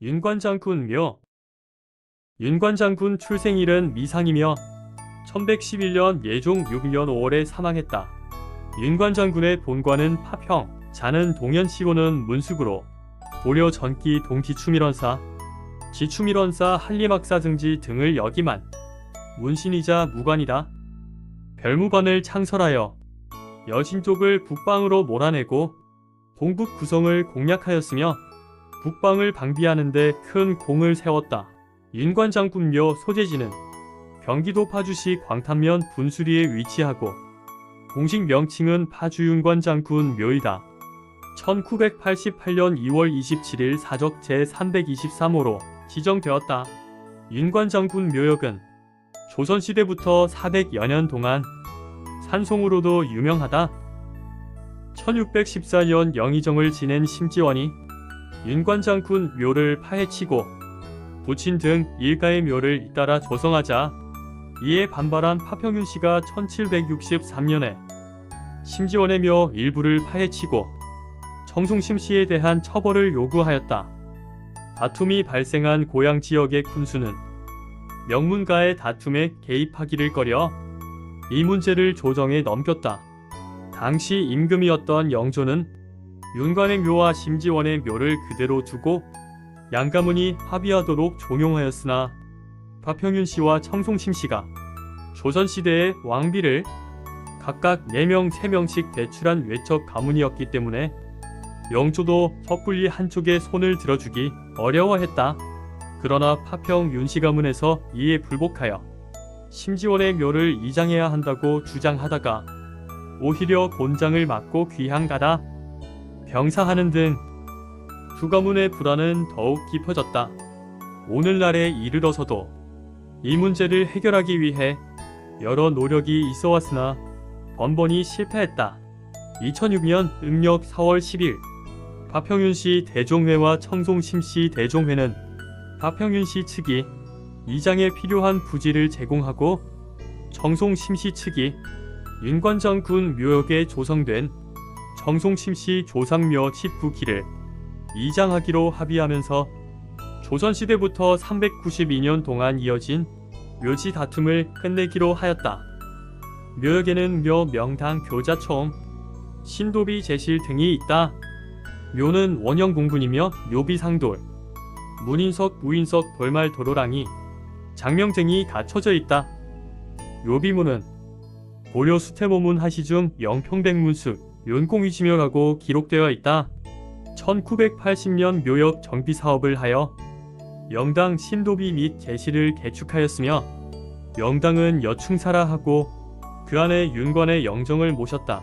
윤관장군 묘 윤관장군 출생일은 미상이며 1111년 예종 6년 5월에 사망했다. 윤관장군의 본관은 파평, 자는 동현시고는 문숙으로 고려 전기 동지추밀원사, 지추밀원사 한림학사 등지 등을 역임한 문신이자 무관이다. 별무관을 창설하여 여신 쪽을 북방으로 몰아내고 동북 구성을 공략하였으며 북방을 방비하는 데 큰 공을 세웠다. 윤관장군묘 소재지는 경기도 파주시 광탄면 분수리에 위치하고 공식 명칭은 파주윤관장군 묘이다. 1988년 2월 27일 사적 제323호로 지정되었다. 윤관장군 묘역은 조선시대부터 400여 년 동안 산송으로도 유명하다. 1614년 영의정을 지낸 심지원이 윤관장군 묘를 파헤치고 부친 등 일가의 묘를 잇따라 조성하자 이에 반발한 파평윤 씨가 1763년에 심지원의 묘 일부를 파헤치고 청송심 씨에 대한 처벌을 요구하였다. 다툼이 발생한 고향 지역의 군수는 명문가의 다툼에 개입하기를 꺼려 이 문제를 조정에 넘겼다. 당시 임금이었던 영조는 윤관의 묘와 심지원의 묘를 그대로 두고 양가문이 합의하도록 종용하였으나 파평윤 씨와 청송심 씨가 조선시대의 왕비를 각각 4명, 3명씩 배출한 외척 가문이었기 때문에 영조도 섣불리 한쪽에 손을 들어주기 어려워했다. 그러나 파평 윤씨 가문에서 이에 불복하여 심지원의 묘를 이장해야 한다고 주장하다가 오히려 곤장을 맞고 귀향가다 병사하는 등 두 가문의 불안은 더욱 깊어졌다. 오늘날에 이르러서도 이 문제를 해결하기 위해 여러 노력이 있어 왔으나 번번이 실패했다. 2006년 음력 4월 10일 파평윤 씨 대종회와 청송심 씨 대종회는 파평윤 씨 측이 이장에 필요한 부지를 제공하고 청송심 씨 측이 윤관장군 묘역에 조성된 청송심 씨 조상묘 19기를 이장하기로 합의하면서 조선시대부터 392년 동안 이어진 묘지 다툼을 끝내기로 하였다. 묘역에는 묘 명당 교자총, 신도비 제실 등이 있다. 묘는 원형 공군이며 묘비상돌, 문인석, 무인석, 돌말, 도로랑이, 장명쟁이 갖춰져 있다. 묘비문은 고려 수태모문 하시중 영평백문수 윤공위지묘라고 기록되어 있다. 1980년 묘역 정비 사업을 하여 영당 신도비 및 제시를 개축하였으며 영당은 여충사라 하고 그 안에 윤관의 영정을 모셨다.